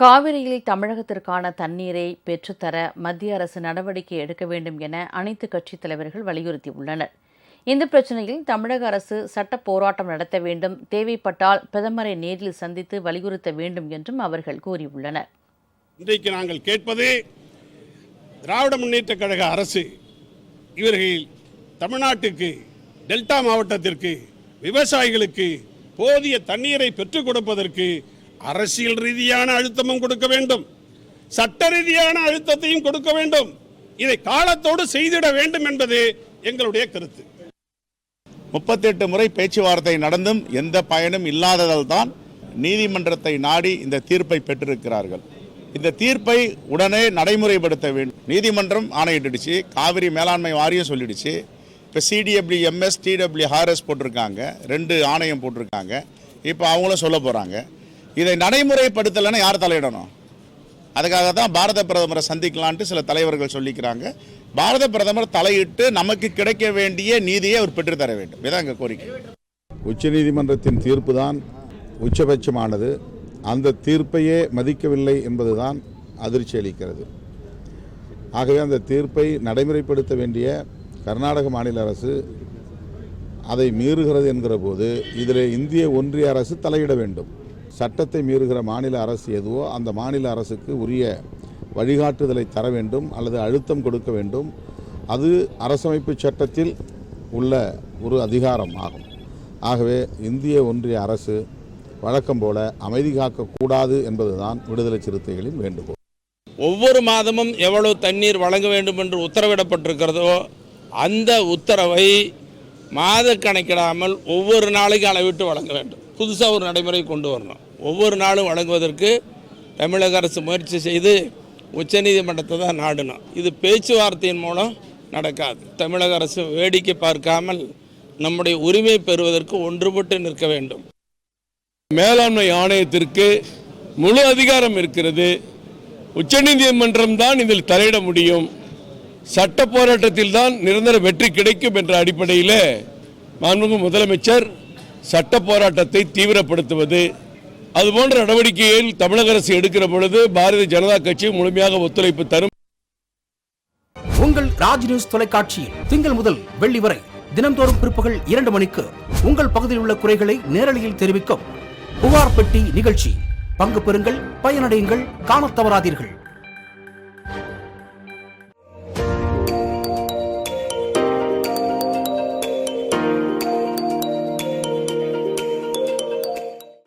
காவிரியில் தமிழகத்திற்கான தண்ணீரை பெற்றுத்தர மத்திய அரசு நடவடிக்கை எடுக்க வேண்டும் என அனைத்து கட்சித் தலைவர்கள் வலியுறுத்தியுள்ளனர். இந்த பிரச்சினையில் தமிழக அரசு சட்ட போராட்டம் நடத்த வேண்டும் தேவைப்பட்டால் பிரதமரை நேரில் சந்தித்து வலியுறுத்த வேண்டும் என்றும் அவர்கள் கூறியுள்ளனர். இன்றைக்கு நாங்கள் கேட்பது திராவிட முன்னேற்ற கழக அரசு. இவர்கள் தமிழ்நாட்டுக்கு டெல்டா மாவட்டத்திற்கு விவசாயிகளுக்கு போதிய தண்ணீரை பெற்றுக் கொடுப்பதற்கு அரசியல் ரீதியான அழுத்தமும் கொடுக்க வேண்டும். சட்ட ரீதியான அழுத்தத்தையும் கொடுக்க வேண்டும். இதை காலத்தோடு செய்திட வேண்டும் என்பது எங்களுடைய கருத்து. முப்பத்தெட்டு முறை பேச்சுவார்த்தை நடந்தும் எந்த பயனும் இல்லாததால் தான் நீதிமன்றத்தை நாடி இந்த தீர்ப்பை பெற்றிருக்கிறார்கள். இந்த தீர்ப்பை உடனே நடைமுறைப்படுத்த வேண்டும். நீதிமன்றம் ஆணையிட்டுடுச்சு. காவிரி மேலாண்மை வாரியம் சொல்லிடுச்சு. இப்போ சிடிடபிள்யூ எம்எஸ் டிடபிள்யூ ஹார்எஸ் போட்டிருக்காங்க. ரெண்டு ஆணையம் போட்டிருக்காங்க. இப்போ அவங்களும் சொல்ல போகிறாங்க இதை நடைமுறைப்படுத்தலைன்னா யார் தலையிடணும்? அதுக்காக தான் பாரத பிரதமரை சந்திக்கலான்ட்டு சில தலைவர்கள் சொல்லிக்கிறாங்க. பாரத பிரதமர் தலையிட்டு நமக்கு கிடைக்க வேண்டிய நீதியை அவர் பெற்றுத்தர வேண்டும். இதான் எங்கள் கோரிக்கை. உச்சநீதிமன்றத்தின் தீர்ப்பு தான் உச்சபட்சமானது. அந்த தீர்ப்பையே மதிக்கவில்லை என்பதுதான் அதிர்ச்சி அளிக்கிறது. ஆகவே அந்த தீர்ப்பை நடைமுறைப்படுத்த வேண்டிய கர்நாடக மாநில அரசு அதை மீறுகிறது என்கிற போது இதில் இந்திய ஒன்றிய அரசு தலையிட வேண்டும். சட்டத்தை மீறுகிற மாநில அரசு எதுவோ அந்த மாநில அரசுக்கு உரிய வழிகாட்டுதலை தர வேண்டும் அல்லது அழுத்தம் கொடுக்க வேண்டும். அது அரசமைப்பு சட்டத்தில் உள்ள ஒரு அதிகாரம் ஆகும். ஆகவே இந்திய ஒன்றிய அரசு வழக்கம் போல அமைதி காக்கக்கூடாது என்பதுதான் விடுதலை சிறுத்தைகளின் வேண்டுகோள். ஒவ்வொரு மாதமும் எவ்வளவு தண்ணீர் வழங்க வேண்டும் என்று உத்தரவிடப்பட்டிருக்கிறதோ அந்த உத்தரவை மாத கணக்கிடாமல் ஒவ்வொரு நாளைக்கு அளவிட்டு வழங்க வேண்டும். புதுசாக ஒரு நடைமுறை கொண்டு வரணும். ஒவ்வொரு நாளும் வழங்குவதற்கு தமிழக அரசு முயற்சி செய்து உச்சநீதிமன்றத்தை தான் நாடணும். இது பேச்சுவார்த்தையின் மூலம் நடக்காது. தமிழக அரசு வேடிக்கை பார்க்காமல் நம்முடைய உரிமை பெறுவதற்கு ஒன்றுபட்டு நிற்க வேண்டும். மேலாண்மை ஆணையத்திற்கு முழு அதிகாரம் இருக்கிறது. உச்சநீதிமன்றம் தான் இதில் தலையிட முடியும். சட்ட போராட்டத்தில் தான் நிரந்தர வெற்றி கிடைக்கும் என்ற அடிப்படையில் மாண்புமிகு முதலமைச்சர் சட்ட போராட்டத்தை தீவிரப்படுத்துவது அதுபோன்ற நடவடிக்கையில் தமிழக அரசு எடுக்கிற பொழுது பாரதிய ஜனதா கட்சி முழுமையாக ஒத்துழைப்பு தரும். உங்கள் ராஜ் நியூஸ் தொலைக்காட்சியில் திங்கள் முதல் வெள்ளி வரை தினம்தோறும் பிற்பகல் இரண்டு மணிக்கு உங்கள் பகுதியில் உள்ள குறைகளை நேரலையில் தெரிவிக்கும் புகார் பெட்டி நிகழ்ச்சி. பங்கு பெறுங்கள் பயனடையுங்கள் காணத் தவறாதீர்கள்.